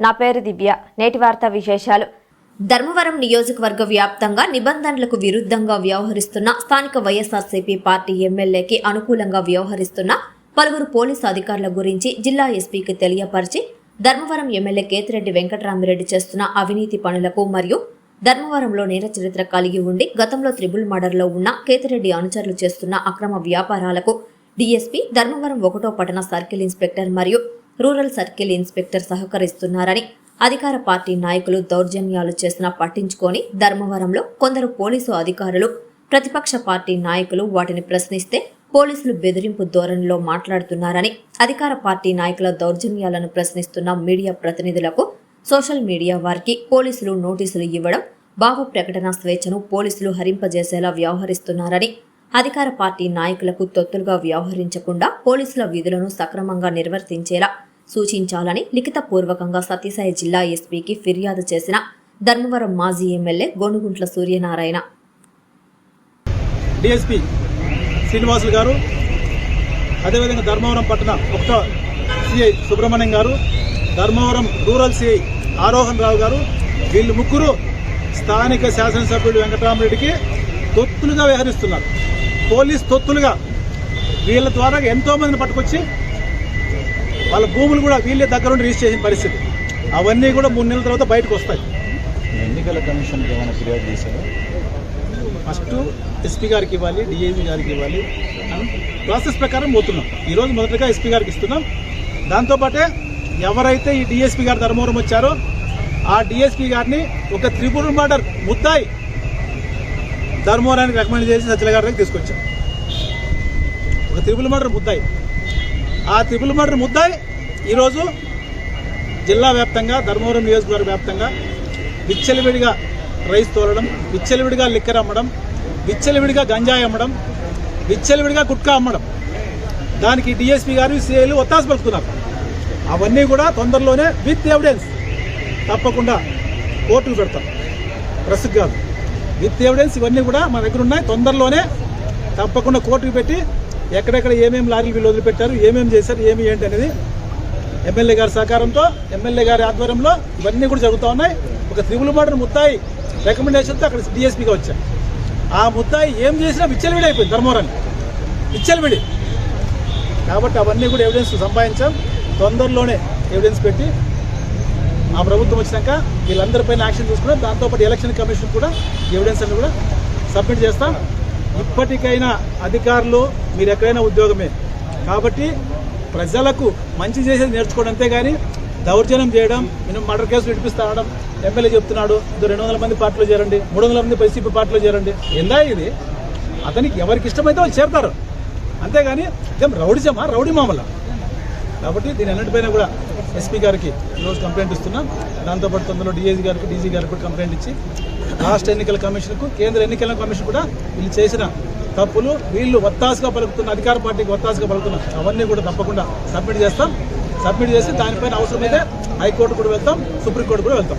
నా పేరు దివ్య. నేటి వార్త విశేషాలు. ధర్మవరం నియోజకవర్గ వ్యాప్తంగా నిబంధనలకు విరుద్ధంగా వ్యవహరిస్తున్న స్థానిక వైఎస్ఆర్సీపీ పార్టీ ఎమ్మెల్యేకి అనుకూలంగా వ్యవహరిస్తున్న పలువురు పోలీసు అధికారుల గురించి జిల్లా ఎస్పీకి తెలియపరిచి ధర్మవరం ఎమ్మెల్యే కేతిరెడ్డి వెంకటరామిరెడ్డి చేస్తున్న అవినీతి పనులకు మరియు ధర్మవరంలో నేర చరిత్ర కలిగి ఉండి గతంలో త్రిబుల్ మర్డర్లో ఉన్న కేతిరెడ్డి అనుచరులు చేస్తున్న అక్రమ వ్యాపారాలకు డీఎస్పీ ధర్మవరం ఒకటో పట్టణ సర్కిల్ ఇన్స్పెక్టర్ మరియు రూరల్ సర్కిల్ ఇన్స్పెక్టర్ సహకరిస్తున్నారని అధికార పార్టీ నాయకులు దౌర్జన్యాలు చేసినా పట్టించుకొని ధర్మవరంలో కొందరు పోలీసు అధికారులు ప్రతిపక్ష పార్టీ నాయకులు వాటిని ప్రశ్నిస్తే పోలీసులు బెదిరింపు ధోరణిలో మాట్లాడుతున్నారని అధికార పార్టీ నాయకుల దౌర్జన్యాలను ప్రశ్నిస్తున్న మీడియా ప్రతినిధులకు సోషల్ మీడియా వారికి పోలీసులు నోటీసులు ఇవ్వడం బాబు ప్రకటన స్వేచ్ఛను పోలీసులు హరింపజేసేలా వ్యవహరిస్తున్నారని అధికార పార్టీ నాయకులకు తొత్తులుగా వ్యవహరించకుండా పోలీసుల విధులను సక్రమంగా నిర్వర్తించేలా సూచించాలని లిఖితపూర్వకంగా సత్యసాయి జిల్లా ఎస్పీకి ఫిర్యాదు చేసిన ధర్మవరం మాజీ ఎమ్మెల్యే గోనుగుంట్ల సూర్యనారాయణ. డిఎస్పి శ్రీనివాసులు గారు అదేవిధంగా ధర్మవరం పట్టణ ఒక CI Subrahmanyam garu Dharmavaram rural CI Arohan Rao garu వీళ్ళు ముగ్గురు స్థానిక శాసనసభ్యుడు వెంకటరామరెడ్డికి తొత్తులుగా వ్యవహరిస్తున్నారు. పోలీస్ తొత్తులుగా వీళ్ళ ద్వారా ఎంతో మందిని పట్టుకొచ్చి వాళ్ళ భూములు కూడా వీళ్ళే దగ్గరుండి రిజిస్టర్ చేసిన పరిస్థితి. అవన్నీ కూడా మూడు నెలల తర్వాత బయటకు వస్తాయి. ఎన్నికల కమిషన్ ఏమైనా ఫిర్యాదు చేశారా? ఫస్ట్ ఎస్పీ గారికి ఇవ్వాలి డిఐజీ గారికి ఇవ్వాలి. ప్రాసెస్ ప్రకారం పోతున్నాం. ఈరోజు మొదటగా ఎస్పీ గారికి ఇస్తున్నాం. దాంతోపాటే ఎవరైతే ఈ డిఎస్పీ గారు ధర్మవరం వచ్చారో ఆ డిఎస్పీ గారిని ఒక త్రిపుర మర్డర్ ముద్దాయి ధర్మవరానికి రికమెండ్ చేసి సత్యల గారి దగ్గర తీసుకొచ్చాం ఒక త్రిపుల్ మర్డర్ ముద్దాయి. ఆ త్రిపుల్ మర్డర్ ముద్దాయి. ఈరోజు జిల్లా వ్యాప్తంగా ధర్మవరం నియోజకవర్గ వ్యాప్తంగా విచ్చలవిడిగా రైస్ తోలడం విచ్చలవిడిగా లిక్కర్ అమ్మడం విచ్చలవిడిగా గంజాయి అమ్మడం విచ్చలవిడిగా గుట్కా అమ్మడం. దానికి డిఎస్పీ గారు సిఐలు ఒత్తాస పలుకుతున్నారు. అవన్నీ కూడా తొందరలోనే విత్ ఎవిడెన్స్ తప్పకుండా కోర్టుకు పెడతాం. ప్రెస్కి కాదు. విత్ ఎవిడెన్స్ ఇవన్నీ కూడా మన దగ్గర ఉన్నాయి. తొందరలోనే తప్పకుండా కోర్టుకు పెట్టి ఎక్కడెక్కడ ఏమేమి లారీలు వీళ్ళు వదిలిపెట్టారు ఏమేమి చేశారు ఏమి ఏంటి అనేది ఎమ్మెల్యే గారి సహకారంతో ఎమ్మెల్యే గారి ఆధ్వర్యంలో ఇవన్నీ కూడా జరుగుతూ ఉన్నాయి. ఒక త్రిబుల్ మర్డర్ ముత్తాయి రికమెండేషన్తో అక్కడ డిఎస్పీగా వచ్చారు. ఆ ముత్తాయి ఏం చేసినా విచ్చలవిడి అయిపోయింది ధర్మవరం. విచ్చలవిడి. కాబట్టి అవన్నీ కూడా ఎవిడెన్స్ సంపాదించాం. తొందరలోనే ఎవిడెన్స్ పెట్టి ఆ ప్రభుత్వం వచ్చినాక వీళ్ళందరిపైన యాక్షన్ తీసుకున్నాం. దాంతోపాటు ఎలక్షన్ కమిషన్ కూడా ఎవిడెన్స్ అన్ని కూడా సబ్మిట్ చేస్తాం. ఇప్పటికైనా అధికారులు మీరు ఎక్కడైనా ఉద్యోగమే. కాబట్టి ప్రజలకు మంచి చేసేది నేర్చుకోవడం అంతేగాని దౌర్జన్యం చేయడం నేను మర్డర్ కేసులు విడిపిస్తాడడం ఎమ్మెల్యే చెప్తున్నాడు రెండు వందల మంది పార్టీలో చేరండి మూడు వందల మంది వైసీపీ పార్టీలో చేరండి. ఎందా ఇది? అతనికి ఎవరికి ఇష్టమైతే వాళ్ళు చేరతారు. అంతేగాని ఇదేం రౌడిజమా? రౌడీ మామల. కాబట్టి దీని అన్నిటిపైన కూడా ఎస్పీ గారికి ఈరోజు కంప్లైంట్ ఇస్తున్నాం. దాంతోపాటు తొందరలో డిఐజీ గారికి డీజీ గారికి కూడా కంప్లైంట్ ఇచ్చి రాష్ట్ర ఎన్నికల కమిషన్కు కేంద్ర ఎన్నికల కమిషన్ కూడా వీళ్ళు చేసిన తప్పులు వీళ్ళు ఒత్తాసుగా పలుకుతున్న అధికార పార్టీకి ఒత్తాసుగా పలుకుతున్న అవన్నీ కూడా తప్పకుండా సబ్మిట్ చేస్తాం. సబ్మిట్ చేసి దానిపైన అవసరమైతే హైకోర్టు కూడా వెళ్తాం సుప్రీంకోర్టు కూడా వెళ్తాం.